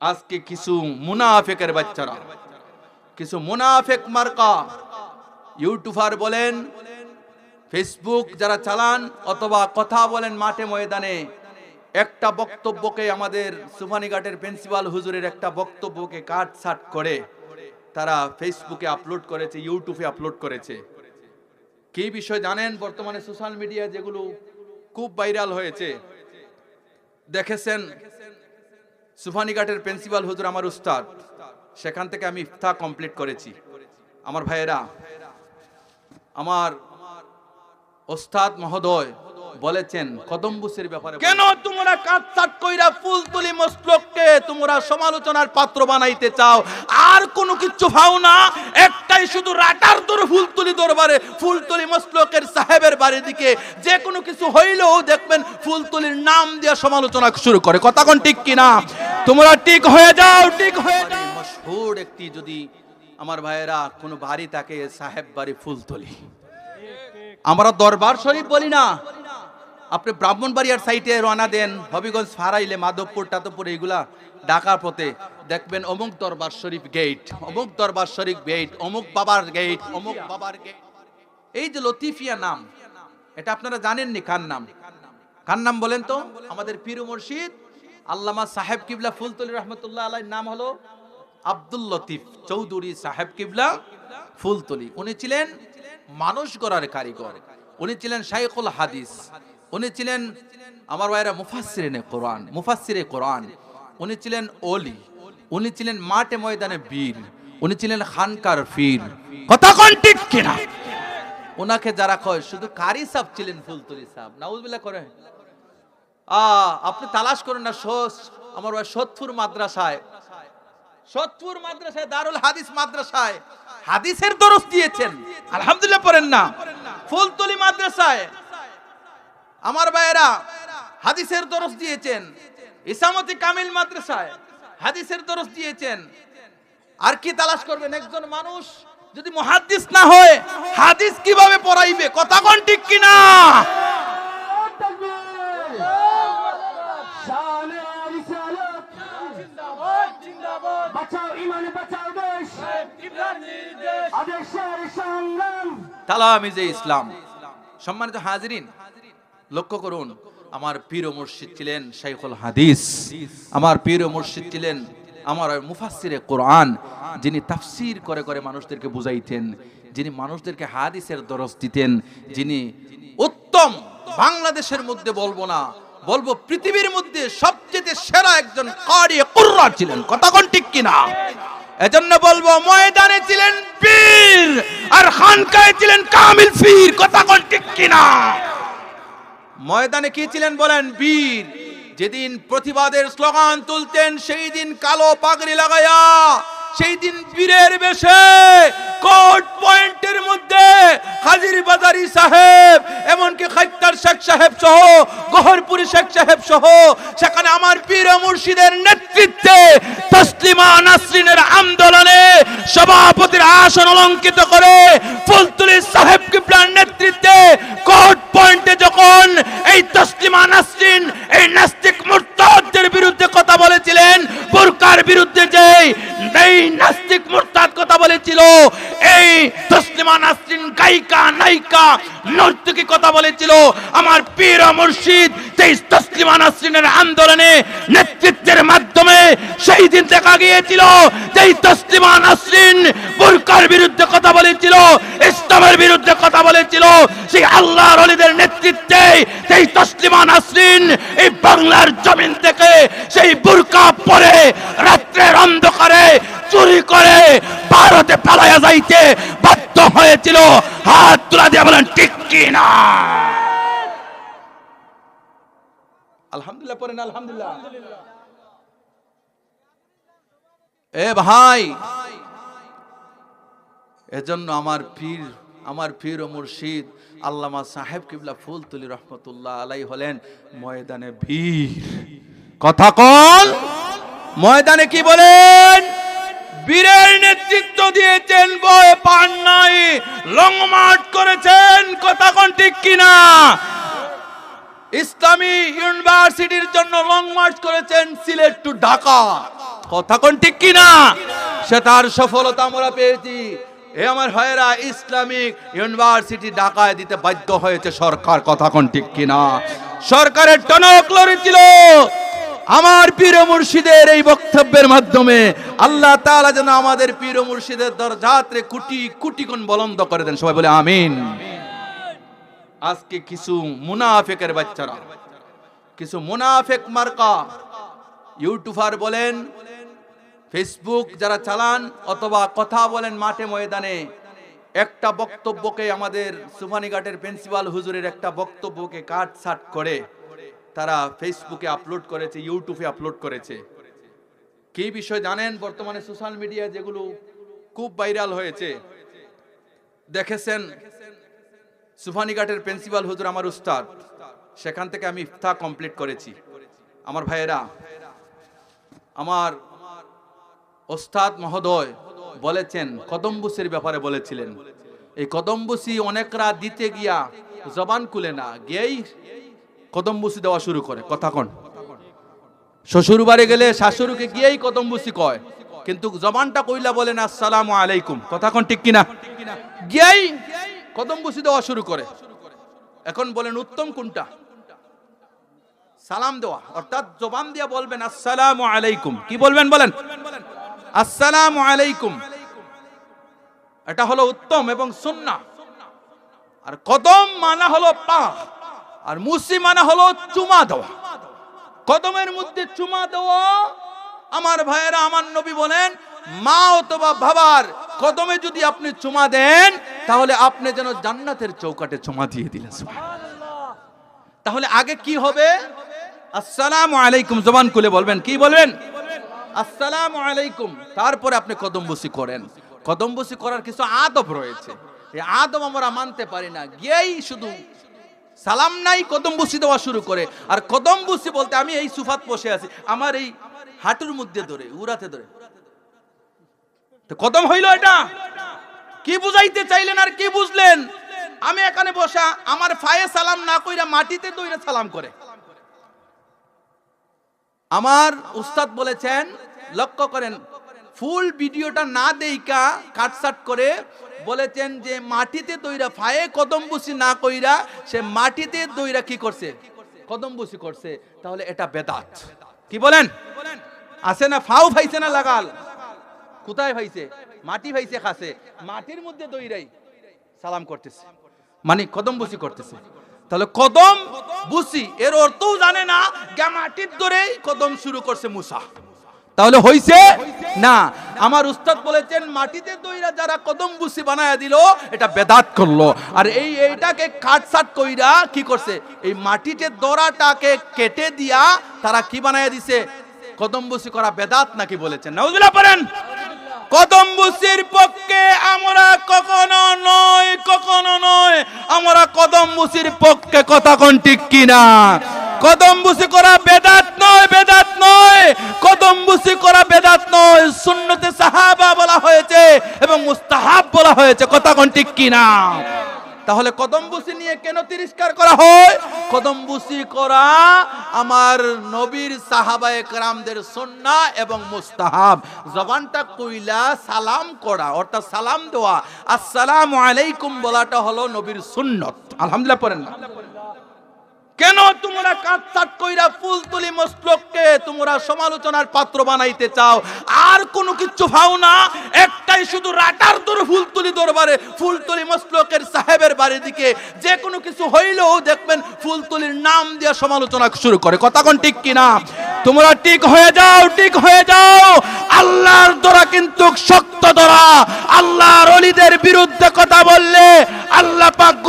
আজকে কিছু মুনাফেকের বাচ্চারা, কিছু মুনাফেক মার্কা ইউটিউবার বলেন, ফেসবুক যারা চালান অথবা কথা বলেন মাঠে ময়দানে, একটা বক্তব্যকে আমাদের সুফানিঘাটের প্রিন্সিপাল হুজুরের একটা বক্তব্যকে কাট ছাট করে তারা ফেসবুকে আপলোড করেছে, ইউটিউবে আপলোড করেছে। কি বিষয় জানেন? বর্তমানে সোশ্যাল মিডিয়া যেগুলো খুব ভাইরাল হয়েছে, দেখেছেন? সুফানিঘাটের প্রিন্সিপাল হুজুর আমার উস্তাদ, সেখান থেকে আমি ইফতা কমপ্লিট করেছি। আমার ভাইয়েরা, আমার ওস্তাদ মহোদয় বলেছেন কদম্বুসের ব্যাপারে কেন তোমরা কাটছাট কইরা ফুল তুলি মস্তককে তোমরা সমালোচনার পাত্র বানাইতে চাও? আর কোনো কিছু ভাও না একটাই শুধু রাটার দর ফুল তুলি দরবারে ফুল তুলি মস্তকের সাহেবের বাড়ির দিকে। যে কোনো কিছু হইলেও দেখবেন ফুল তুলির নাম দিয়ে সমালোচনা শুরু করে। কথা কোন ঠিক কিনা? তোমরা ঠিক হয়ে যাও ঠিক হয়ে যাও। মশহুর একটি যদি আমার ভাইয়েরা কোনো বাড়ি থাকে সাহেব বাড়ি ফুলতলি আমরা দরবার শরীফ বলি না আপনি ব্রাহ্মণবাড়িয়ার সাইটে রওনা দেন, হবিগঞ্জ ফারাইলে, মাধবপুর টাধবপুর এইগুলা ঢাকার পথে। দেখবেন অমুক দরবার শরীফ গেট অমুক দরবার শরীফ গেট অমুক বাবার গেট অমুক বাবার গেট এই যে লতিফিয়া নাম, এটা আপনারা জানেননি কার নাম? কার নাম বলেন তো? আমাদের পীর মুর্শিদ, আল্লামা সাহেব কিবলা ফুলতলি রহমতুল্লাহ আলাইর নাম হলো আব্দুল লতিফ চৌধুরী সাহেব কিবলা ফুলতলি। উনি ছিলেন মানুষ গড়ার কারিগর। উনি ছিলেন শাইখুল হাদিস। উনি ছিলেন আমার ভাইরা মুফাসসিরিনে কোরআন, মুফাসসিরে কোরআন। উনি ছিলেন ওলি, উনি ছিলেন মাঠে ময়দানে বীর, উনি ছিলেন খানকার ফির। কথা কোন ঠিক কিনা? ওনাকে যারা কয়, শুধু কারি সাহ ছিলেন ফুলতলি সাহ নাউজবিল্লাহ করে। আ, আপনি তালাশ করেন না, সোস, আমার ভাই সোদপুর মাদ্রাসায়। সোদপুর মাদ্রাসায়, দারুল হাদিস মাদ্রাসায় হাদিসের দরস দিয়েছেন। আলহামদুলিল্লাহ পড়েন না। ফুলতলি মাদ্রাসায় আমার ভাইয়েরা হাদিসের দরস দিয়েছেন। ইসামতি কামিল মাদ্রাসায় হাদিসের দরস দিয়েছেন। আর কি তালাশ করবেন? একজন মানুষ যদি মহাদিস না হয় হাদিস কীভাবে পড়াইবে? কথা কোন ঠিক কিনা? তালামিজে ইসলাম। সম্মানিত হাজিরিন লক্ষ্য করুন, আমার পীর ও মুর্শিদ ছিলেন শাইখুল হাদিস। আমার পীর ও মুর্শিদ ছিলেন আমার মুফাসসিরে কোরআন, যিনি তাফসির করে করে মানুষদেরকে বুঝাইতেন, যিনি মানুষদেরকে হাদিসের দরস দিতেন, যিনি উত্তম বাংলাদেশের মধ্যে বলব না, বলব পৃথিবীর মধ্যে সবচেয়ে সেরা একজন কারি ছিলেন। কথা কোন ঠিক কিনা? এজন্য বলব, ময়দানে ছিলেন বীর আর খানকায় ছিলেন কামিল ফির কথা কোন ঠিক কিনা? ময়দানে কি ছিলেন বলেন? বীর। যেদিন প্রতিবাদের স্লোগান তুলতেন সেই দিন কালো পাগড়ি লাগায়া সেই দিন বীরের বেশে কোর্ট পয়েন্টের মধ্যে হাজির বাজারি সাহেব, এমনকি খাইতার শেখ সাহেব সহ, গহরপুরি শেখ সাহেব সহ, সেখানে আমার পীর মুর্শিদের নেতৃত্বে তসলিমা নাসরিনের আন্দোলনে সভাপতির আসন অলঙ্কিত করে ফুলতুলি সাহেব কিবলার নেতৃত্বে কোর্ট পয়েন্টে যখন এই তসলিমা নাসরিন, এই নাস্তিক মুরতাদদের বিরুদ্ধে কথা বলেছিলেন গায়িকা নায়িকা। নর্তকী কথা বলেছিল? আমার পীর মুর্শিদ সেই তসলিমা নাসরিনের আন্দোলনে নেতৃত্বের মাধ্যমে সেই দিন দেখা গিয়েছিল, যেই তসলিমা নাসরিন বুরকার বিরুদ্ধে কথা বলেছিল, ইসলামের বিরুদ্ধে কথা বলেছিল, সেই আল্লাহর অলিদের নেতৃত্বে সেই তসলিমা নাসরিন এই বাংলার জমিন থেকে সেই বুরকা পরে রাত্রের অন্ধকারে চুরি করে ভারতে পালাইয়া যাইতে বাধ্য হয়েছিল। হাত তুলা দিয়ে বলেন ঠিক কি না আলহামদুলিল্লাহ পড়েন আলহামদুলিল্লাহ। এ ভাই এজন্য আমার পীর আমার পীর ও মুর্শিদ আল্লামা সাহেব কিবলা ফুলতুলি রহমতুল্লাহ আলাই হলেন ময়দানে বীর। কথা কন ময়দানে কি বলেন? বীরের নেতৃত্ব দিয়েছেন, বয় পান নাই। লং মার্চ করেছেন, কথা কোন ঠিক কিনা? ইসলামী ইউনিভার্সিটির জন্য লং মার্চ করেছেন, সিলেট টু ঢাকা। কথা কোন ঠিক কিনা? সে তার সফলতা আমরা পেয়েছি। এ আমার ভাইয়েরা, ইসলামিক ইউনিভার্সিটি ঢাকায় দিতে বাধ্য হয়েছে সরকার, কথা কোন ঠিক কিনা? সরকারের টনক লড়েছিল। আমার পীর মুর্শিদের এই বক্তব্যের মাধ্যমে আল্লাহ তাআলা যেন আমাদের পীর মুর্শিদের দরজাত্রে কুটি কুটি কোন বলন্দ করে দেন। সবাই বলে আমিন। আজকে কিছু মুনাফেকের বাচ্চারা, কিছু মুনাফেক মার্কা, ইউটিউবার বলেন, ফেসবুক যারা চালান অথবা কথা বলেন মাঠে ময়দানে, একটা বক্তব্যকে আমাদের সুফানিঘাটের প্রিন্সিপাল হুজুরের একটা বক্তব্যকে কাট ছাট করে তারা ফেসবুকে আপলোড করেছে ইউটিউবে আপলোড করেছে। কি বিষয় জানেন? বর্তমানে সোশ্যাল মিডিয়া যেগুলো খুব ভাইরাল হয়েছে। দেখেছেন? সুফানিঘাটের প্রিন্সিপাল হুজুর আমার উস্তাদ, সেখান থেকে আমি ইফতা কমপ্লিট করেছি। আমার ভাইয়েরা, আমার ওস্তাদ মহোদয় বলেছেন, কদম্বুসের ব্যাপারে বলেছিলেন। এই কদম্বুসি অনেকরা দিতে গিয়া জবান খুলে না, গিয়েই কদম্বুসি দেওয়া শুরু করে। কথা কন। শ্বশুর বাড়ি গেলে শাশুড়িকে গিয়েই কদম্বুসি কয়। কিন্তু জবানটা কইলা বলেন আসসালামু আলাইকুম। কথা কন ঠিক কিনা? গিয়েই কদম্বুসি দেওয়া শুরু করে। এখন বলেন, উত্তম কোনটা? সালাম দেওয়া। অর্থাৎ জবান দিয়া বলবেন, আসসালামু আলাইকুম। কি বলবেন বলেন? আসসালামু আলাইকুম। এটা হলো উত্তম এবং সুন্না আর কদম মানা হলো পা আর মুসি মানে হলো চুমা দেওয়া। কদমের মধ্যে চুমা দেওয়া। আমার ভাইয়েরা, আমার নবী বলেন, মা অথবা বাবার কদমে যদি আপনি চুমা দেন, তাহলে আপনি যেন জান্নাতের চৌকাটে চুমা দিয়ে দিলেন তাহলে আগে কি হবে? আসসালামু আলাইকুম, জবান খুলে বলবেন, কি বলবেন? আসসালামু আলাইকুম। তারপরে আপনি কদমবসি করেন। কদমবসি করার কিছু আদব রয়েছে। এই আদব আমরা মানতে পারি না। গিয়েই শুধু সালাম নাই কদমবসি দেওয়া শুরু করে। আর কদমবসি বলতে আমি এই সুফাত বসে আছি, আমার এই হাঁটুর মধ্যে ধরে, উড়াতে ধরে। কদম হইল এটা। কি বুঝাইতে চাইলেন আর কি বুঝলেন? আমি এখানে বসা, আমার ফায়ে সালাম না কইরা মাটিতে দইরা সালাম করে। আমার উস্তাদ বলেছেন, লক্ষ্য করেন ফুল ভিডিওটা না দেইকা কাটসাট করে বলেছেন যে মাটিতে দইরা ফায়ে কদম বুসি না কইরা সে মাটিতে দইরা কি করছে? কদম বুসি করছে। তাহলে এটা বেদাত। কি বলেন? আছে না ফাও ফাইছে না লাগাল? কোথায় ভাইছে মাটি ভাইছে খাসে। মাটির মধ্যে দইরাই সালাম করতেছে। মানে কদম বুসি করতেছে। তাহলে কদম বুসি, এর অর্থও জানে না মাটির ধরেই কদম শুরু করছে মুসা। তাহলে হইছে? না। আমার উস্তাদ বলেছেন, মাটিতে দইরা যারা কদম বুসি বানায়া দিল, এটা বেদাত করল। আর এই এইটাকে কাটসাট কইরা কি করছে? এই মাটিতে দড়াটাকে কেটে দিয়া তারা কি বানায়া দিছে? কদম বুসি করা বেদাত নাকি বলেছেন? নাউজুবিল্লাহ পড়েন। কদম্বুসির পক্ষে আমরা কখনো নয় কখনো নয় আমরা কদম্বুসির পক্ষে কথা কোন ঠিক কিনা? কদম্বুসি করা বেদাত নয় বেদাত নয়। কদম্বুসি করা বেদাত নয়। সুন্নতে সাহাবা বলা হয়েছে এবং মুস্তাহাব বলা হয়েছে। কথা কোন ঠিক কিনা? তাহলে কদম্বুসি নিয়ে কেন তিরস্কার করা হয়? কদম্বুসি করা আমার নবীর সাহাবায়ে কেরামদের সুন্না এবং মুস্তাহাব। জবানটা কইলা সালাম করা, অর্থাৎ সালাম দেওয়া। আসসালামু আলাইকুম বলাটা হলো নবীর সুন্নত। আলহামদুলিল্লাহ পড়েন না। কেন তোমরা কাটসাট কইরা ফুল তুলি মস্তককে তোমরা সমালোচনার পাত্র বানাইতে চাও? আর কোনো কিছু পাও না। একটাই শুধু রাটার দর ফুল তুলি দরবারে, ফুল তুলি মস্তকের সাহেবের বাড়ির দিকে। যে কোনো কিছু হইলেও দেখবেন ফুল তুলির নাম দিয়ে সমালোচনা শুরু করে। কথা কোন ঠিক কিনা? তোমরা ঠিক হয়ে যাও, ঠিক হয়ে যাও। আল্লাহর দরা কিন্তু শক্ত দরা। আল্লাহর অলিদের বিরুদ্ধে কথা বললে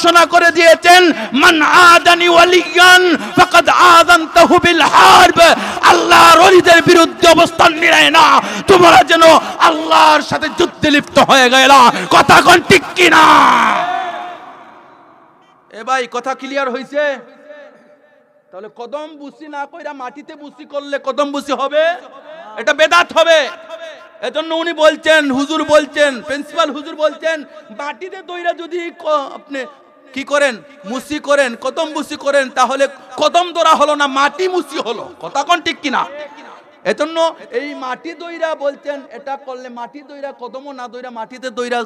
ঘোষণা করে দিয়েছেন, মান আদানি ওয়ালিয়ান, ফাকাদ আযানতাহু বিল হারব। আল্লাহর অলিদের বিরুদ্ধে অবস্থান নিরায় না। তোমরা যেন আল্লাহর সাথে যুদ্ধে লিপ্ত হয়ে গেলা। কথা কোন ঠিক কিনা? এ ভাই, কথা ক্লিয়ার হইছে? তাহলে কদম বুসি না কইরা মাটিতে বুসি করলে কদম বুসি হবে? এটা বেদাত হবে। এজন্য উনি বলছেন, হুজুর বলছেন, প্রিন্সিপাল হুজুর বলছেন, মাটিতে দইরা যদি আপনি কি করেন? মুসি করেন, কদম বুসি করেন, তাহলে কদম দরা হলো না, মাটি মুসি হলো। কথা কোন ঠিক কিনা? এজন্য এই মাটি দইরা বলছেন, এটা করলে মাটি দইরা কদমও না দইরা মাটিতে দইরা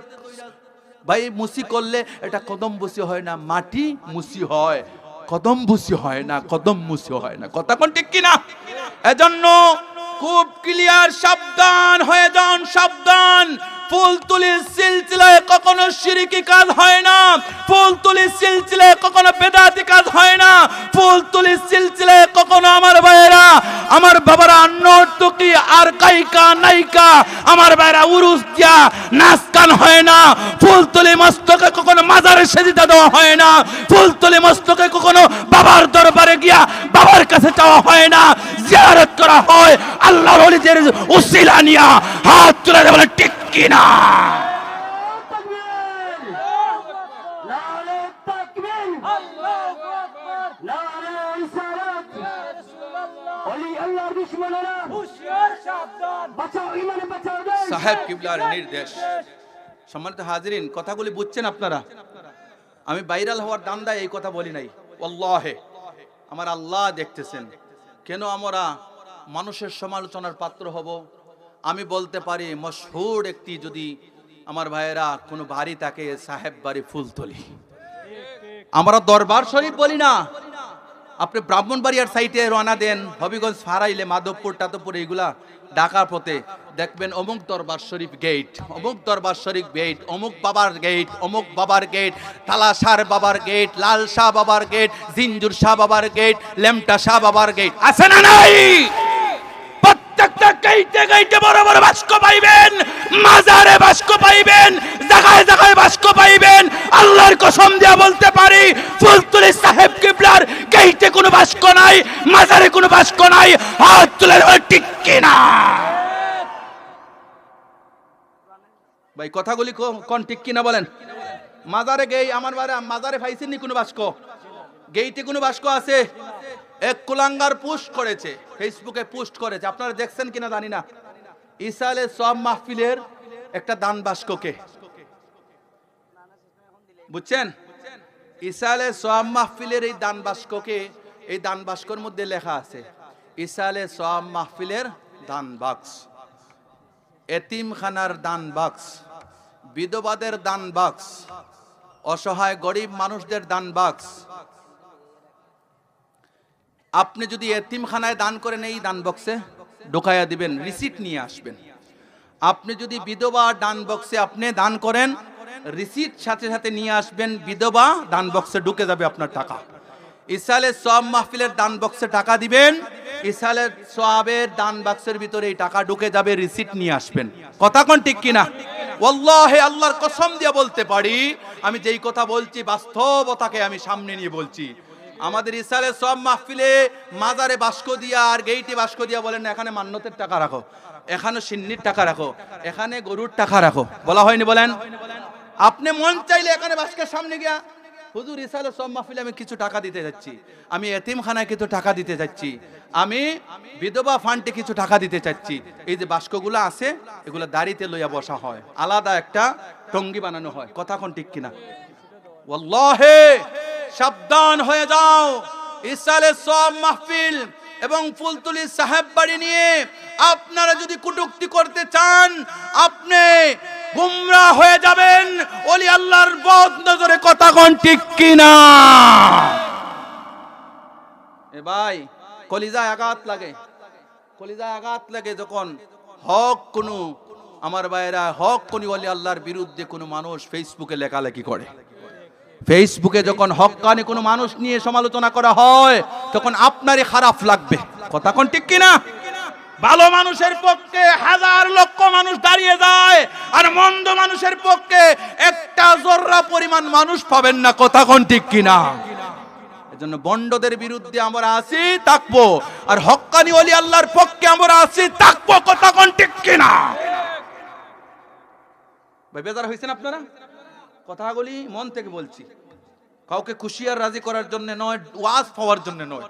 ভাই মুসি করলে এটা কদম বুসি হয় না, মাটি মুসি হয়। কদম বুসি হয় না, কদম মুসি হয় না। কথা কোন ঠিক কিনা? এজন্য খুব ক্লিয়ার সাবধান হয়ে যান, সাবধান। ফুল তুলির সিলসিলায় কখনো শিরিকি কাজ হয় না। ফুল তুলির সিলসিলায় কখনো হয় না। ফুল তুলির সিলসিলায় কখনো আমার ভাইয়েরা, আমার বাবারা আর কাইকা, নাইকা, আমার ভাইয়েরা উরুস দিয়া হয় না। ফুল তুলি মস্তকে কখনো মাজারে সেদিতে দেওয়া হয় না। ফুলতুলি মস্তকে কখনো বাবার দরবারে গিয়া বাবার কাছে চাওয়া হয় না। জিয়ারত করা হয় আল্লাহর ওলিদের উসিলা নিয়া। হাত তুলে ঠিক কিনা। সাহেব কিবলার নির্দেশ। সম্মানিত হাজিরিন, কথাগুলি বুঝছেন আপনারা? আমি বাইরাল হওয়ার দান্দায় এই কথা বলি নাই। আল্লাহে আমার আল্লাহ দেখতেছেন। কেন আমরা মানুষের সমালোচনার পাত্র হব? আমি বলতে পারি, মশহুর একটি যদি আমার ভাইয়েরা কোনো বাড়ি থাকে, সাহেব বাড়ি ফুলতলি। আমরা দরবার শরীফ বলি না। আপনি ব্রাহ্মণবাড়িয়ার সাইটে রওনা দেন, হবিগঞ্জ ফারাইলে, মাধবপুর টাতপুর এইগুলা ঢাকার পথে। দেখবেন অমুক দরবার শরীফ গেট অমুক দরবার শরীফ গেট অমুক বাবার গেট অমুক বাবার গেট তালাশার বাবার গেট লাল শাহ বাবার গেট জিঞ্জুর শাহ বাবার গেট লেমটা শাহ বাবার গেট আছে না নাই? বাস্ক ঠিক কথাগুলি কোন ঠিক কিনা বলেন? মাজারে গেই আমার বারে মাজারে পাইছেননি কোনো বাস্ক? গেইটে কোনো বাস্ক আছে? এক কুলাঙ্গার পোস্ট করেছে, ফেসবুকে পোস্ট করেছে। আপনারা দেখছেন কিনা জানি না। ইসালে সব মাহফিলের একটা দান বাস্ককে। বুঝছেন? ইসালে সোয়াম মাহফিলের এই দান বাস্ককে, এই দান বাস্কর মধ্যে লেখা আছে ইসালে সোয়াম মাহফিলের দান বাক্স। এতিমখানার দান বাক্স, বিধবাদের দান বাক্স, অসহায় গরিব মানুষদের দান বাক্স আপনি যদি এতিমখানায় দান করেন, এই দান বক্সে ঢোকাইয়া দিবেন রিসিট নিয়ে আসবেন। আপনি যদি বিধবা দান বক্সে আপনি দান করেন রিসিট সাথে সাথে নিয়ে আসবেন, বিধবা দান বক্সে ঢুকে যাবে আপনার টাকা। ইসালে সব মাহফিলের দান বক্সে টাকা দিবেন ইসালের সবের দান বাক্সের ভিতরে এই টাকা ঢুকে যাবে রিসিট নিয়ে আসবেন। কথা কোন ঠিক কিনা? ওয়াল্লাহে, আল্লাহর কসম দিয়ে বলতে পারি, আমি যেই কথা বলছি বাস্তবতাকে আমি সামনে নিয়ে বলছি। আমাদের ইসালে সব মাহফিলে মাজারে বাস্ক দিয়া আর গেইটে বাস্ক দিয়া বলেন এখানে মান্যতের টাকা রাখো, এখানে সিন্নির টাকা রাখো, এখানে গরুর টাকা রাখো। বলা হয়নি বলেন? আপনি মন চাইলে এখানে বাস্কের সামনে গিয়া, হুজুর ইসালে সব মাহফিলে আমি কিছু টাকা দিতে যাচ্ছি, আমি এতিমখানায় কিছু টাকা দিতে যাচ্ছি, আমি বিধবা ফান্ডে কিছু টাকা দিতে চাচ্ছি এই যে বাস্কগুলো আছে, এগুলো দাড়িতে লইয়া বসা হয়, আলাদা একটা টঙ্গি বানানো হয়, কথা কোন ঠিক কিনা? ওয়াল্লাহে! সাবধান হয়ে যাও। ইসালে সব মাহফিল এবং ফুলতুলি সাহেব বাড়ি নিয়ে আপনারা যদি কুটুক্তি করতে চান, আপনি গুমরা হয়ে যাবেন। ওলি আল্লাহর বদ নজরে কথা কোন ঠিক কিনা? এ ভাই, কলিজায় আঘাত লাগে। কলিজায় আঘাত লাগে যখন হক কোনো, আমার ভাইয়েরা হক কোনি ওলি আল্লাহর বিরুদ্ধে কোনো মানুষ ফেসবুকে লেখালেখি করে। ফেসবুকে যখন হকানি কোনো মানুষ নিয়ে সমালোচনা করা হয়, তখন আপনারই খারাপ লাগবে। কথা কোন ঠিক কিনা? ভালো মানুষের পক্ষে হাজার লক্ষ মানুষ দাঁড়িয়ে যায়, আর মন্দ মানুষের পক্ষে একটা জোররা পরিমাণ মানুষ পাবেন না। কথা কোন ঠিক কিনা? এজন্য বন্ডদের বিরুদ্ধে আমরা আছি, থাকব। আর হক্কানি ওলি আল্লাহর পক্ষে আমরা আছি, থাকব। কথা কোন ঠিক কিনা? ভাই, বেজার হয়েছেন আপনারা? কথাগুলি মন থেকে বলছি। কাউকে খুশি আর রাজি করার জন্য নয়, ওয়াজ পাওয়ার জন্য নয়।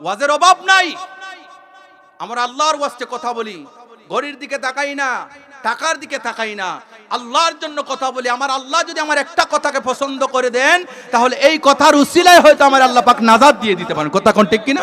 ওয়াজের অভাব নাই। আমরা আল্লাহর ওয়াজতে কথা বলি, ঘড়ির দিকে তাকাই না, টাকার দিকে তাকাই না। আল্লাহর জন্য কথা বলি, আমার আল্লাহ যদি আমার একটা কথাকে পছন্দ করে দেন, তাহলে এই কথার উসিলায় হয়তো আমার আল্লাহ পাক নাজাদ দিয়ে দিতে পারেন। কথা কোন ঠিক কিনা?